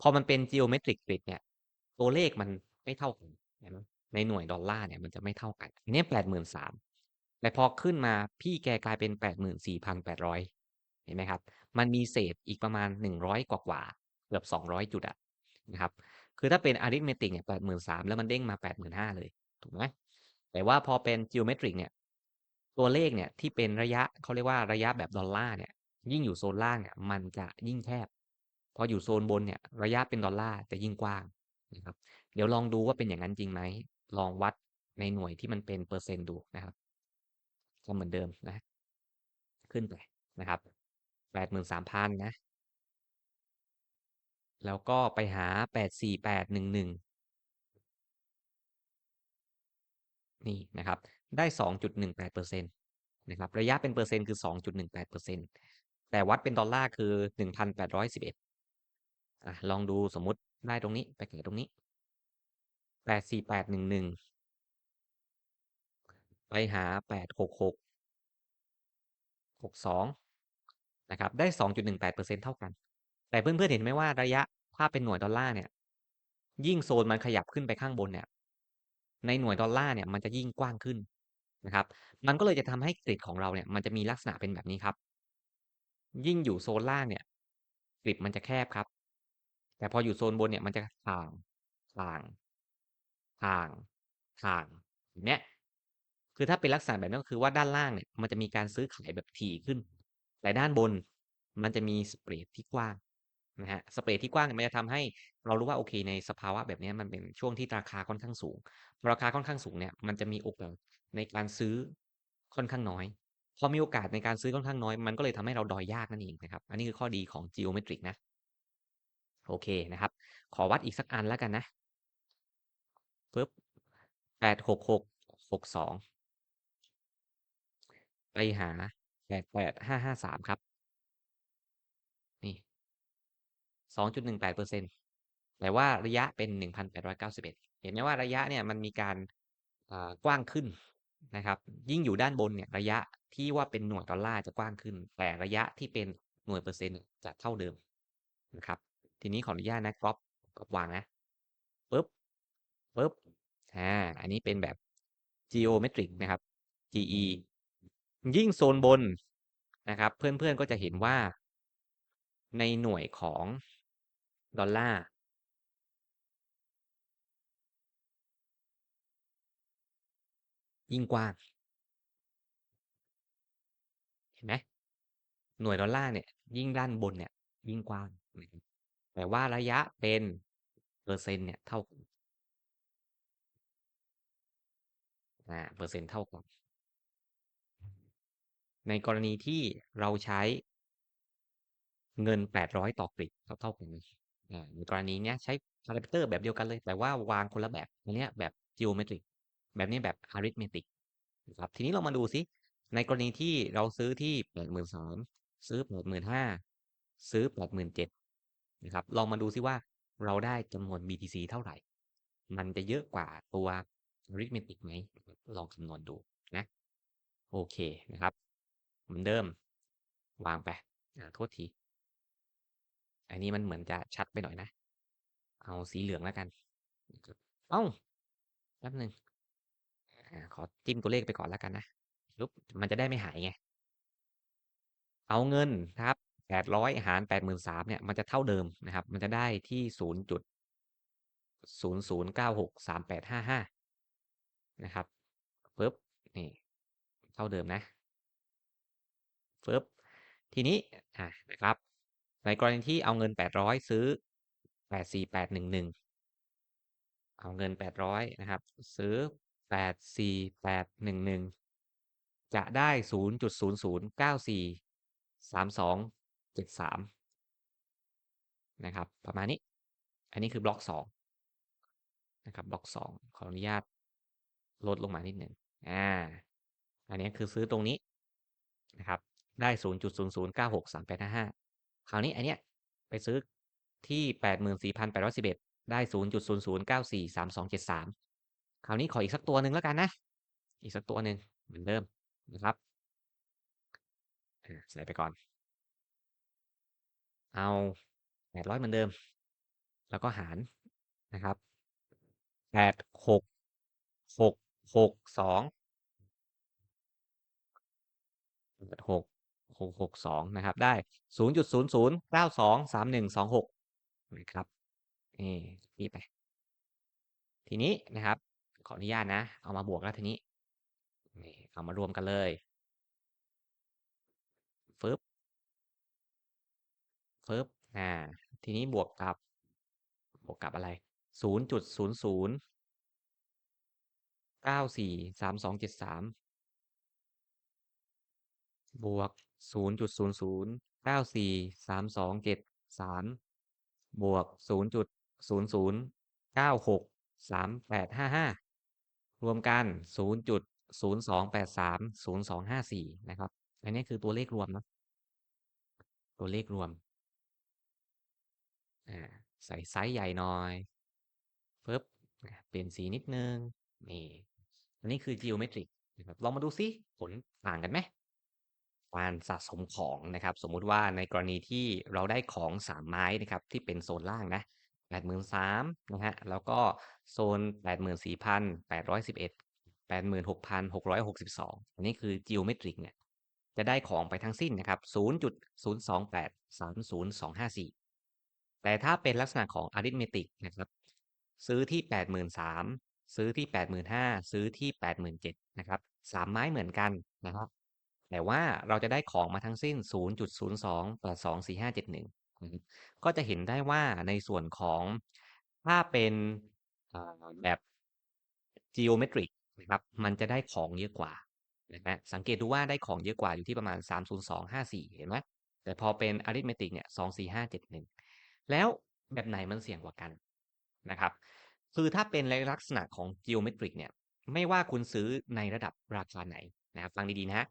พอมันเป็น geometric grid เนี่ย ตัวเลขมันไม่เท่ากันในหน่วยดอลลาร์เนี่ยมันจะไม่เท่ากันอันเนี้ย83,000แต่พอขึ้นมาพี่แกกลายเป็น84,800เห็นไหมครับ มันมีเศษอีกประมาณ100กว่าๆเกือบ200จุดอะนะครับ คือถ้าเป็น arithmetic เนี่ย83,000แล้วมันเด้งมา85,000เลย ถูกไหมแต่ว่าพอเป็น geometric เนี่ย ตัวเลขเนี่ยที่เป็นระยะเขาเรียกว่าระยะแบบดอลลาร์เนี่ย ยิ่งอยู่โซนล่างเนี่ยมันจะยิ่งแคบ ออยู่โซนบนเนี่ยระยะเป็นดอลลาร์จะยิ่งกว้างนะครับ เดี๋ยวลองดูว่าเป็นอย่างนั้นจริงไหม ลองวัดในหน่วยที่มันเป็นเปอร์เซ็นต์ดูนะครับก็เหมือนเดิมนะ ขึ้นไปนะครับ83,000นสามพันนะ แล้วก็ไปหา84811นี่นะครับ ได้2.18%นะครับ ระยะเป็นเปอร์เซ็นต์คือ2.18%แปดเปอร์เซ็นต่วัดเป็นดอลลาร์คือ1,811อยสิบเอ็ดะลองดูสมมุติได้ตรงนี้ไปแกะตรงนี้84811ไปหา866 62นะครับได้2.18%เปอร์เซ็นเท่ากัน แต่เพื่อนๆเห็นไหมว่าระยะถ้าเป็นหน่วยดอลลาร์เนี่ย ยิ่งโซนมันขยับขึ้นไปข้างบนเนี่ย ในหน่วยดอลลาร์เนี่ยมันจะยิ่งกว้างขึ้นนะครับ มันก็เลยจะทำให้ grid ของเราเนี่ย มันจะมีลักษณะเป็นแบบนี้ครับ ยิ่งอยู่โซนล่างเนี่ย grid มันจะแคบครับ แต่พออยู่โซนบนเนี่ยมันจะถ่างถ่างถ่างถ่างแบบเนี้ยคือถ้าเป็นลักษณะแบบนี้ก็คือว่าด้านล่างเนี่ยมันจะมีการซื้อขายแบบถี่ขึ้น แต่ด้านบนมันจะมีสเปรดที่กว้างนะครับสเปรดที่กว้างเนี่ยมันจะทำให้เรารู้ว่าโอเค ในสภาวะแบบนี้มันเป็นช่วงที่ราคาค่อนข้างสูง ราคาค่อนข้างสูงเนี่ยมันจะมีโอกาสในการซื้อค่อนข้างน้อยพอมีโอกาสในการซื้อค่อนข้างน้อย มันก็เลยทำให้เราดอยยากนั่นเองนะครับ อันนี้คือข้อดีของ geometric นะ โอเคนะครับ ขอวัดอีกสักอันแล้วกันนะปึ๊บ86662ไปหา88553ครับ นี่2.18%แปดเปอร์เซ็นต์แต่ว่าระยะเป็น1,891เก้าสิบเอ็ดเห็นไหมว่าระยะเนี่ยมันมีการอ่ากว้างขึ้นนะครับ ยิ่งอยู่ด้านบนเนี่ยระยะที่ว่าเป็นหน่วยดอลลาร์จะกว้างขึ้น แต่ระยะที่เป็นหน่วยเปอร์เซ็นต์จะเท่าเดิมนะครับ ทีนี้ขออนุญาตนะก๊อบก๊อบวางนะปึ๊บปึ๊บอาอันนี้เป็นแบบ geometric นะครับ GE ยิ่งโซนบนนะครับ เพื่อนๆก็จะเห็นว่า ในหน่วยของดอลลาร์ยิ่งกว้าง เห็นไหมหน่วยดอลลาร์เนี่ย ยิ่งด้านบนเนี่ย ยิ่งกว้างนะครับ แต่ว่าระยะเป็นเปอร์เซ็นต์เนี่ยเท่ากันอาเปอร์เซ็นต์เท่ากัน ในกรณีที่เราใช้เงิน 800 ต่อ grid เท่ากันอาในกรณีเนี้ยใช้พารามิเตอร์แบบเดียวกันเลย แต่ว่าวางคนละแบบอันเนี้ยแบบ geometric แบบนี้แบบ arithmetic นะครับทีนี้เรามาดูซิในกรณีที่เราซื้อที่83,000ซื้อ85,000ซื้อ87,000นะครับ ลองมาดูซิว่าเราได้จำนวน BTC เท่าไหร่ มันจะเยอะกว่าตัว arithmetic ไหม ลองคำนวณดูนะ โอเคนะครับ เหมือนเดิม วางไปอาโทษที อันนี้มันเหมือนจะชัดไปหน่อยนะ เอาสีเหลืองแล้วกันอ้าวแป๊บหนึ่งขอจิ้มตัวเลขไปก่อนแล้วกันนะปุ๊บมันจะได้ไม่หายไง เอาเงินครับ 800 หาร 83,000เนี่ย มันจะเท่าเดิมนะครับ มันจะได้ที่ 0.00963855 นะครับปึ๊บนี่ เท่าเดิมนะปึ๊บทีนี้อานะครับ ในกรณีที่เอาเงิน 800 ซื้อ 84811 เอาเงิน 800 นะครับ ซื้อ 84811 จะได้ 0.00943273นะครับ ประมาณนี้ อันนี้คือบล็อก2นะครับ บล็อก 2 ขออนุญาตลดลงมานิดหนึ่งอ่า อันนี้คือซื้อตรงนี้นะครับ ได้ 0.00963855 คราวนี้อันเนี้ยไปซื้อที่ 84,811 ได้ 0.00943273 คราวนี้ขออีกสักตัวหนึ่งแล้วกันนะ อีกสักตัวหนึ่งเหมือนเดิมนะครับใส่ไปก่อน เอา800เหมือนเดิม แล้วก็หารนะครับแปดหกหกหกสองหกหกหกสองนะครับ ได้ศูนย์จุดศูนย์ศูนย์เก้าสองสามหนึ่งสองหกนะครับนี่นี่ไป ทีนี้นะครับ ขออนุญาตนะ เอามาบวกแล้วทีนี้นี่เอามารวมกันเลยฟึบ ฟึบอ่า ทีนี้บวกกับบวกกับอะไรศูนย์จุดศูนย์ศูนย์เก้าสี่สามสองเจ็ดสามบวกศูนย์จุดศูนย์ศูนย์เก้าสี่สามสองเจ็ดสามบวกศูนย์จุดศูนย์ศูนย์เก้าหกสามแปดห้าห้ารวมกันศูนย์จุดศูนย์สองแปดสามศูนย์สองห้าสี่นะครับ อันนี้คือตัวเลขรวมนะตัวเลขรวม อ่าใส่ไซส์ใหญ่หน่อยปึ๊บเปลี่ยนสีนิดนึงนี่อันนี้คือ geometric นะครับลองมาดูซิผลต่างกันไหมการสะสมของนะครับ สมมุติว่าในกรณีที่เราได้ของสามไม้นะครับที่เป็นโซนล่างนะแปดหมื่นสามนะฮะแล้วก็โซนแปดหมื่นสี่พันแปดร้อยสิบเอ็ดแปดหมื่นหกพันหกร้อยหกสิบสองอันนี้คือ geometric เนี่ยจะได้ของไปทั้งสิ้นนะครับศูนย์จุดศูนย์สองแปดสามศูนย์สองห้าสี่ แต่ถ้าเป็นลักษณะของ arithmetic นะครับ ซื้อที่แปดหมื่นสามซื้อที่แปดหมื่นห้าซื้อที่แปดหมื่นเจ็ดนะครับสามไม้เหมือนกันนะครับ แต่ว่าเราจะได้ของมาทั้งสิ้น 0.02ต่อ24571 ก็จะเห็นได้ว่าในส่วนของถ้าเป็นแบบ geometric นะครับมันจะได้ของเยอะกว่านะฮะสังเกตดูว่าได้ของเยอะกว่าอยู่ที่ประมาณ 30254 เห็นไหมแต่พอเป็น arithmetic เนี่ย 24571 แล้วแบบไหนมันเสี่ยงกว่ากันนะครับ คือถ้าเป็นในลักษณะของ geometric เนี่ย ไม่ว่าคุณซื้อในระดับราคาไหนนะครับฟังดีๆนะฮะ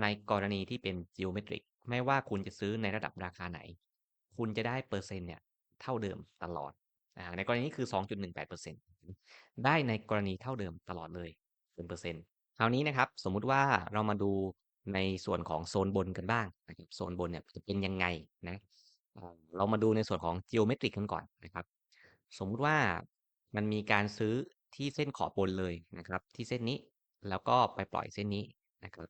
ในกรณีที่เป็น geometric ไม่ว่าคุณจะซื้อในระดับราคาไหน คุณจะได้เปอร์เซ็นต์เนี่ยเท่าเดิมตลอดอ่าในกรณีนี้คือ 2.18%ได้ในกรณีเท่าเดิมตลอดเลยเป็นเปอร์เซ็นต์คราวนี้นะครับ สมมุติว่าเรามาดูในส่วนของโซนบนกันบ้างนะครับโซนบนเนี่ยจะเป็นยังไงนะ อ่าเรามาดูในส่วนของ geometric กันก่อนนะครับ สมมุติว่ามันมีการซื้อที่เส้นขอบบนเลยนะครับ ที่เส้นนี้แล้วก็ไปปล่อยเส้นนี้นะครับ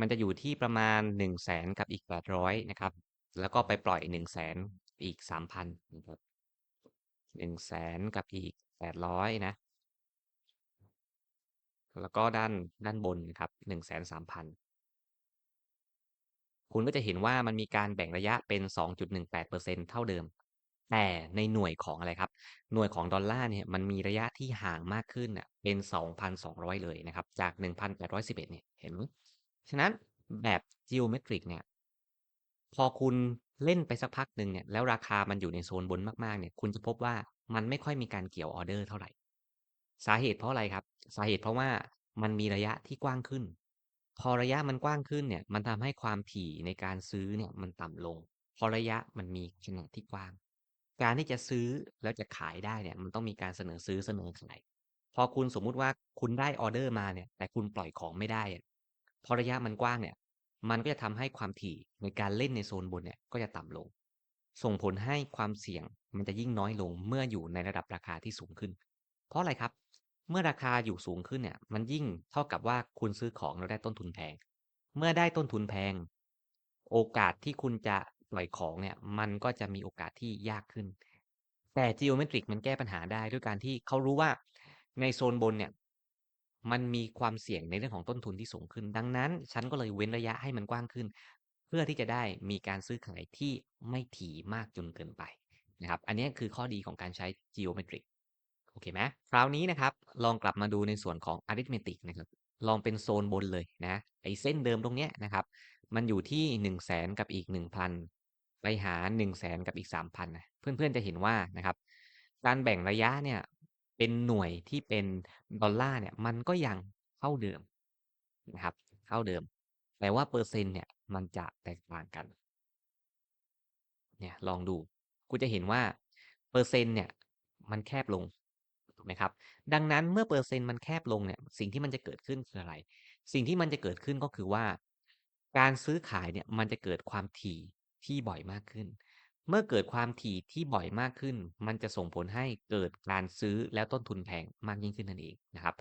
มันจะอยู่ที่ประมาณ 1 0 0 0 0แสนกับอีก800นะครับ แล้วก็ไปปล่อย 1 0 0 0 0แสนอีก3,000นะครับ1 0 0 0 0แสนกับอีก800นะแล้วก็ด้านด้านบนนะครับ1 3 0 0 0 คุณก็จะเห็นว่ามันมีการแบ่งระยะเป็น 2.18%เท่าเดิม แต่ในหน่วยของอะไรครับ หน่วยของดอลลาร์เนี่ยมันมีระยะที่ห่างมากขึ้นน่ะเป็น 2,200 เลยนะครับ จาก 1,811เนี่ยเห็น ฉะนั้นแบบ geometric เนี่ยพอคุณเล่นไปสักพักหนึ่งเนี่ยแล้วราคามันอยู่ในโซนบนมากๆเนี่ยคุณจะพบว่ามันไม่ค่อยมีการเกี่ยวออเดอร์เท่าไหร่ สาเหตุเพราะอะไรครับ สาเหตุเพราะว่ามันมีระยะที่กว้างขึ้น พอระยะมันกว้างขึ้นเนี่ย มันทำให้ความถี่ในการซื้อเนี่ยมันต่ำลง เพราะระยะมันมีขนาดที่กว้าง การที่จะซื้อแล้วจะขายได้เนี่ย มันต้องมีการเสนอซื้อเสนอขาย พอคุณสมมุติว่าคุณได้ออเดอร์มาเนี่ย แต่คุณปล่อยของไม่ได้อะพอระยะมันกว้างเนี่ย มันก็จะทำให้ความถี่ในการเล่นในโซนบนเนี่ยก็จะต่ำลง ส่งผลให้ความเสี่ยงมันจะยิ่งน้อยลงเมื่ออยู่ในระดับราคาที่สูงขึ้น เพราะอะไรครับ เมื่อราคาอยู่สูงขึ้นเนี่ย มันยิ่งเท่ากับว่าคุณซื้อของแล้วได้ต้นทุนแพง เมื่อได้ต้นทุนแพง โอกาสที่คุณจะปล่อยของเนี่ย มันก็จะมีโอกาสที่ยากขึ้น แต่ geometric มันแก้ปัญหาได้ด้วยการที่เขารู้ว่าในโซนบนเนี่ย มันมีความเสี่ยงในเรื่องของต้นทุนที่สูงขึ้น ดังนั้น ฉันก็เลยเว้นระยะให้มันกว้างขึ้น เพื่อที่จะได้มีการซื้อขายที่ไม่ถี่มากจนเกินไปนะครับ อันนี้คือข้อดีของการใช้ geometric โอเคไหมคราวนี้นะครับ ลองกลับมาดูในส่วนของ arithmetic นะครับ ลองเป็นโซนบนเลยนะไอ้เส้นเดิมตรงเนี้ยนะครับ มันอยู่ที่ 1 0 0 0 0แสนกับอีก 1,000 ไปหา 1 0 0 0 0แสนกับอีก 3,000นะเพื่อนๆจะเห็นว่านะครับ การแบ่งระยะเนี่ยเป็นหน่วยที่เป็นดอลลาร์เนี่ยมันก็ยังเท่าเดิมนะครับเท่าเดิมแต่ว่าเปอร์เซ็นต์เนี่ยมันจะแตกต่างกันเนี่ยลองดูคุณจะเห็นว่าเปอร์เซ็นต์เนี่ยมันแคบลง ถูกไหมครับ ดังนั้นเมื่อเปอร์เซ็นต์มันแคบลงเนี่ยสิ่งที่มันจะเกิดขึ้นคืออะไร สิ่งที่มันจะเกิดขึ้นก็คือว่า การซื้อขายเนี่ยมันจะเกิดความถี่ที่บ่อยมากขึ้น เมื่อเกิดความถี่ที่บ่อยมากขึ้น มันจะส่งผลให้เกิดการซื้อแล้วต้นทุนแพงมากยิ่งขึ้นนั่นเองนะครับ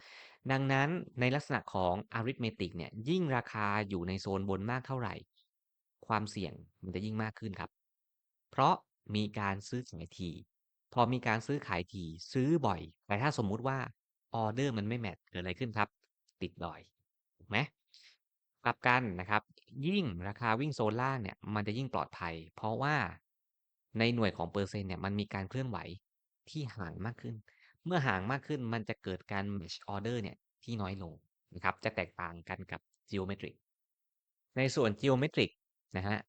ดังนั้นในลักษณะของ arithmetic เนี่ยยิ่งราคาอยู่ในโซนบนมากเท่าไหร่ ความเสี่ยงมันจะยิ่งมากขึ้นครับ เพราะมีการซื้อขายถี่ พอมีการซื้อขายถี่ซื้อบ่อย แต่ถ้าสมมุติว่าออเดอร์มันไม่แมตช์เกิดอะไรขึ้นครับ ติดดอยถูกไหม?กลับกันนะครับ ยิ่งราคาวิ่งโซนล่างเนี่ยมันจะยิ่งปลอดภัย เพราะว่าในหน่วยของเปอร์เซ็นต์เนี่ยมันมีการเคลื่อนไหวที่ห่างมากขึ้น เมื่อห่างมากขึ้นมันจะเกิดการ match order เนี่ยที่น้อยลงนะครับ จะแตกต่างกันกับ Geometric ในส่วน Geometric นะครับ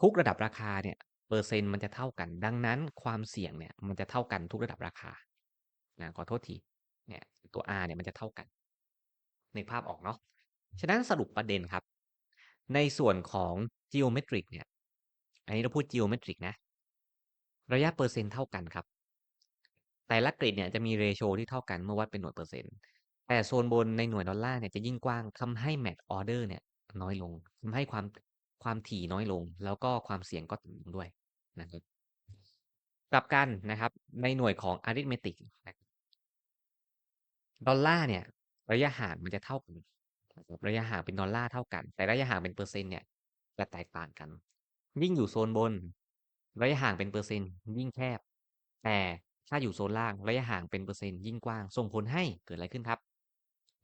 ทุกระดับราคาเนี่ย เปอร์เซ็นต์มันจะเท่ากัน ดังนั้นความเสี่ยงเนี่ยมันจะเท่ากันทุกระดับราคาอาขอโทษทีเนี่ยตัว R เนี่ยมันจะเท่ากันในภาพออกเนาะฉะนั้นสรุปประเด็นครับ ในส่วนของ Geometric เนี่ยอันนี้เราพูด Geometric นะ ระยะเปอร์เซ็นต์เท่ากันครับ แต่ละ grid เนี่ยจะมี ratio ที่เท่ากันเมื่อวัดเป็นหน่วยเปอร์เซ็นต์แต่โซนบนในหน่วยดอลลาร์เนี่ยจะยิ่งกว้างทำให้ match order เนี่ยน้อยลงทำให้ความ ความถี่น้อยลง แล้วก็ความเสี่ยงก็ต่ำลงด้วยนะครับกลับกันนะครับ ในหน่วยของ arithmetic ดอลลาร์เนี่ย ระยะห่างมันจะเท่ากันระยะห่างเป็นดอลลาร์เท่ากัน แต่ระยะห่างเป็นเปอร์เซ็นต์เนี่ยจะแตกต่างกัน ยิ่งอยู่โซนบน ระยะห่างเป็นเปอร์เซ็นต์ยิ่งแคบ แต่ถ้าอยู่โซนล่างระยะห่างเป็นเปอร์เซ็นต์ยิ่งกว้าง ส่งผลให้เกิดอะไรขึ้นครับ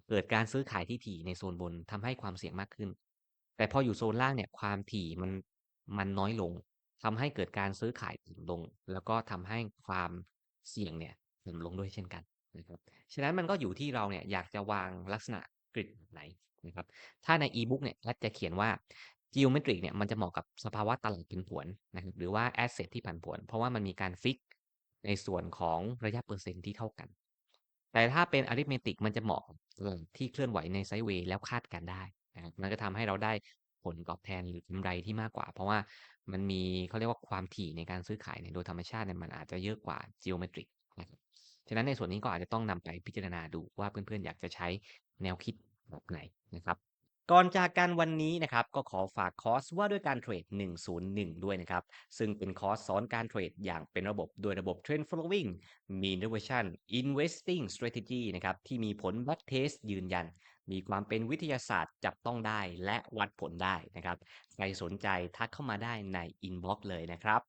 เกิดการซื้อขายที่ถี่ในโซนบนทำให้ความเสี่ยงมากขึ้น แต่พออยู่โซนล่างเนี่ยความถี่มันมันน้อยลงทำให้เกิดการซื้อขายต่ำลง แล้วก็ทำให้ความเสี่ยงเนี่ยต่ำลงด้วยเช่นกันนะครับฉะนั้นมันก็อยู่ที่เราเนี่ยอยากจะวางลักษณะ grid แบบไหนนะครับถ้าในอีบุ๊กเนี่ยรัฐจะเขียนว่า Geometric เนี่ยมันจะเหมาะกับสภาวะตลาดผันผวนนะครับหรือว่าแอสเซตที่ผันผวน เพราะว่ามันมีการฟิกในส่วนของระยะเปอร์เซ็นต์ที่เท่ากัน แต่ถ้าเป็น arithmetic มันจะเหมาะที่เคลื่อนไหวในไซด์เวย์แล้วคาดการได้ มันก็ทำให้เราได้ผลตอบแทนหรือกำไรที่มากกว่า เพราะว่ามันมีเขาเรียกว่าความถี่ในการซื้อขายเนี่ยโดยธรรมชาติเนี่ยมันอาจจะเยอะกว่า Geometric นะครับฉะนั้นในส่วนนี้ก็อาจจะต้องนำไปพิจารณาดูว่าเพื่อนๆ อยากจะใช้แนวคิดแบบไหนนะครับ ก่อนจากกันวันนี้นะครับ ก็ขอฝากคอร์สว่าด้วยการเทรด 101 ด้วยนะครับ ซึ่งเป็นคอร์สสอนการเทรดอย่างเป็นระบบโดยระบบ Trend Following Mean Reversion Investing Strategy นะครับที่มีผล Back Test ยืนยัน มีความเป็นวิทยาศาสตร์จับต้องได้และวัดผลได้นะครับ ใครสนใจทักเข้ามาได้ในอินบ็อกซ์เลยนะครับ